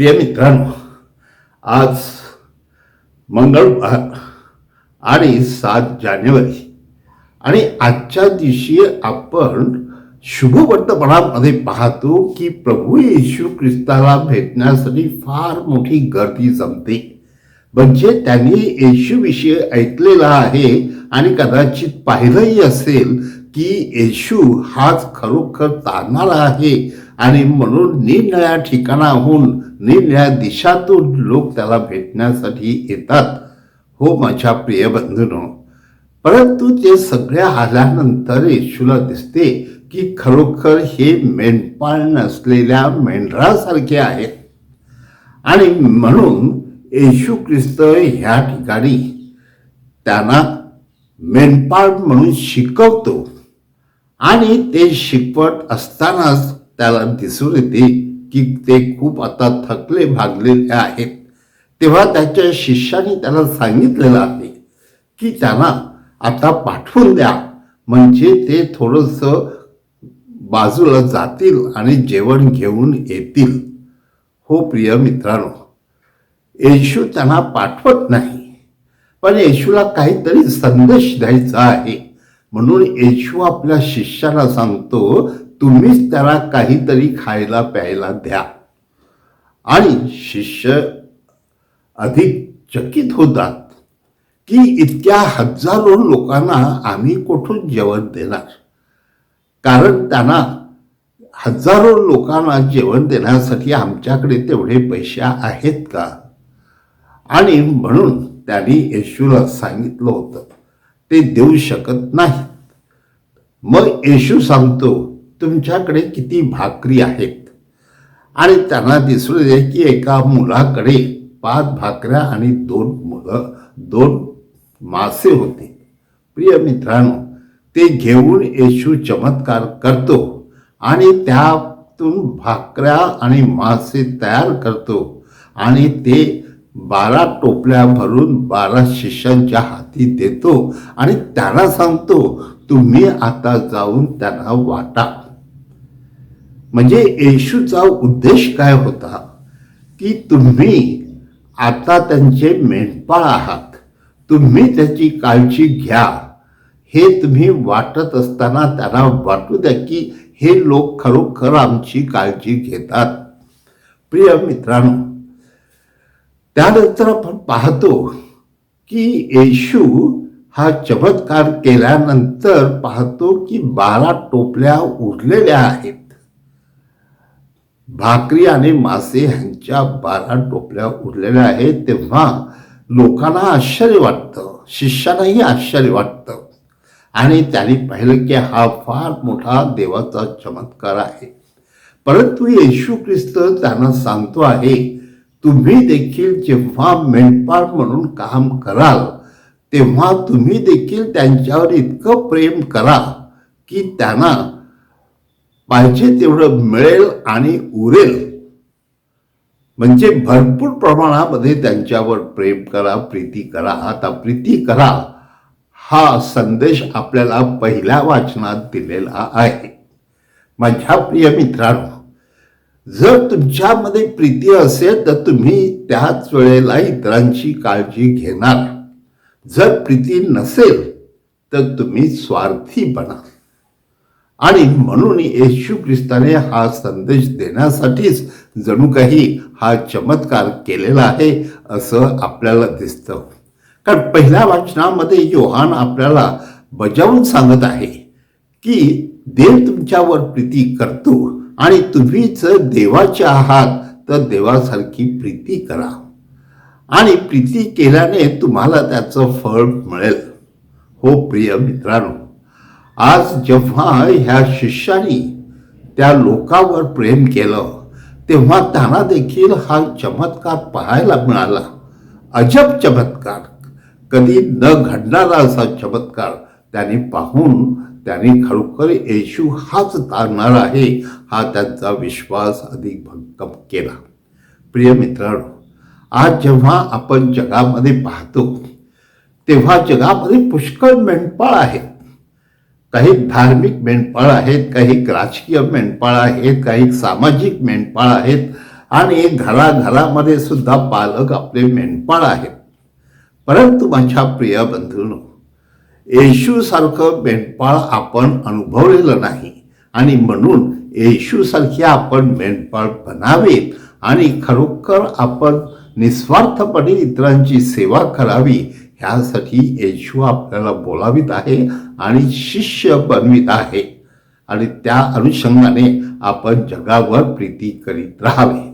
प्रिय मित्रांनो आज मंगळवार आणि सात जानेवारी आणि आजच्या दिवशी आपण शुभवर्तपणामध्ये पाहतो की प्रभू येशू ख्रिस्ताला भेटण्यासाठी फार मोठी गर्दी जमते. म्हणजे त्यांनी येशूविषयी ऐकलेला आहे आणि कदाचित पाहिलंही असेल की येशू हाच खरोखर तारणारा आहे. आणि म्हणून निरनिळ्या ठिकाणाहून निरनिळ्या दिशातून लोक त्याला भेटण्यासाठी येतात. हो माझ्या प्रिय बंधूनो परंतु ते सगळे आल्यानंतर येशूला दिसते की खरोखर हे मेंढपाळ नसलेल्या मेंढरासारखे आहेत आणि म्हणून येशू ख्रिस्त ह्या ठिकाणी त्यांना मेंढपाळ म्हणून शिकवतो. आणि ते शिकवत असतानाच त्याला दिसून येते की ते खूप आता थकले भागलेले आहेत. तेव्हा त्याच्या शिष्याने त्याला सांगितलेलं आहे की त्यांना आता पाठवून द्या. म्हणजे ते थोडंसं बाजूला जातील आणि जेवण घेऊन येतील. हो प्रिय मित्रांनो येशू त्यांना पाठवत नाही. पण येशूला काहीतरी संदेश द्यायचा आहे. म्हणून येशू आपल्या शिष्याला सांगतो तुम्हीच त्याला काहीतरी खायला प्यायला द्या. आणि शिष्य अधिक चकित होतात की इतक्या हजारो लोकांना आम्ही कुठून जेवण देणार? कारण त्यांना हजारो लोकांना जेवण देण्यासाठी आमच्याकडे तेवढे पैसे आहेत का? आणि म्हणून त्यांनी येशूला सांगितलं होतं. ते देऊ शकत नाहीत मग येशू सांगतो तुमच्याकडे किती भाकरी आहेत? आणि त्यांना दिसून येते की एका मुलाकडे पाच भाकऱ्या आणि दोन मुलं दोन मासे होते. प्रिय मित्रांनो ते घेऊन येशू चमत्कार करतो आणि त्यातून भाकऱ्या आणि मासे तयार करतो आणि ते बारा टोपल्या भरून बारा शिष्यांच्या हाती देतो आणि त्यांना सांगतो तुम्ही आता जाऊन त्यांना वाटा. म्हणजे येशूचा उद्देश काय होता? की तुम्ही आता त्यांचे मेंढपाळ आहात. तुम्ही त्याची काळजी घ्या. हे तुम्ही वाटत असताना त्यांना वाटू द्या की हे लोक खरोखर आमची काळजी घेतात. प्रिय मित्रांनो त्यानंतर आपण पाहतो की येशू हा चमत्कार केल्यानंतर पाहतो की बारा टोपल्या उरलेल्या आहेत. भाकरी आणि मासे ह्यांच्या बारा टोपल्या उरलेल्या आहेत. तेव्हा लोकांना आश्चर्य वाटतं शिष्यालाही आश्चर्य वाटतं. आणि त्यांनी पाहिलं की हा फार मोठा देवाचा चमत्कार आहे. परंतु येशू ख्रिस्त त्यांना सांगतो आहे तुम्ही देखील जेव्हा मेंढपाळ म्हणून काम कराल तेव्हा तुम्ही देखील त्यांच्यावर इतकं प्रेम करा की त्यांना पाहिजे तेवढं मिळेल आणि उरेल. म्हणजे भरपूर प्रमाणामध्ये त्यांच्यावर प्रेम करा प्रीती करा आता प्रीती करा हा संदेश आपल्याला पहिल्या वाचनात दिलेला आहे. माझ्या प्रिय मित्रांनो जर तुमच्यामध्ये प्रीती असेल तर तुम्ही त्याच वेळेला इतरांची काळजी घेणार. जर प्रीती नसेल तर तुम्ही स्वार्थी बनाल आणि म्हणून येशू ख्रिस्ताने हा संदेश देण्यासाठीच जणू काही हा चमत्कार केलेला आहे असं आपल्याला दिसतं. कारण पहिल्या वाचनामध्ये योहान आपल्याला बजावून सांगत आहे की देव तुमच्यावर प्रीती करतो. आणि तुम्ही जर देवाचे आहात तर देवासारखी प्रीती करा. आणि प्रीती केल्याने तुम्हाला त्याचं फळ मिळेल. हो प्रिय मित्रांनो आज जेव्हा ह्या शिष्यानी त्या लोकावर प्रेम केलं तेव्हा त्यांना देखील हा चमत्कार पाहायला मिळाला. अजब चमत्कार. कधी न घडणारा असा चमत्कार त्याने पाहून त्याने खरोखर येशू हाच तारणार आहे हा त्यांचा विश्वास अधिक भक्कम केला. प्रिय मित्रांनो आज जेव्हा आपण जगामध्ये पाहतो तेव्हा जगामध्ये पुष्कळ मेंढपाळ आहेत. काही धार्मिक मेंढपाळ आहेत काही राजकीय मेंढपाळ आहेत काही सामाजिक मेंढपाळ आहेत आणि घराघरामध्ये सुद्धा पालक आपले मेंढपाळ आहेत. परंतु माझ्या प्रिय बंधूंनो येशूसारखं मेंढपाळ आपण अनुभवलेलं नाही. आणि म्हणून येशूसारखे आपण मेंढपाळ बनावेत आणि खरोखर आपण निस्वार्थपणे इतरांची सेवा करावी ह्यासाठी येशू आपल्याला बोलावीत आहे आणि शिष्य बनवित आहे. आणि त्या अनुषंगाने आपण जगावर प्रीती करीत राहावे.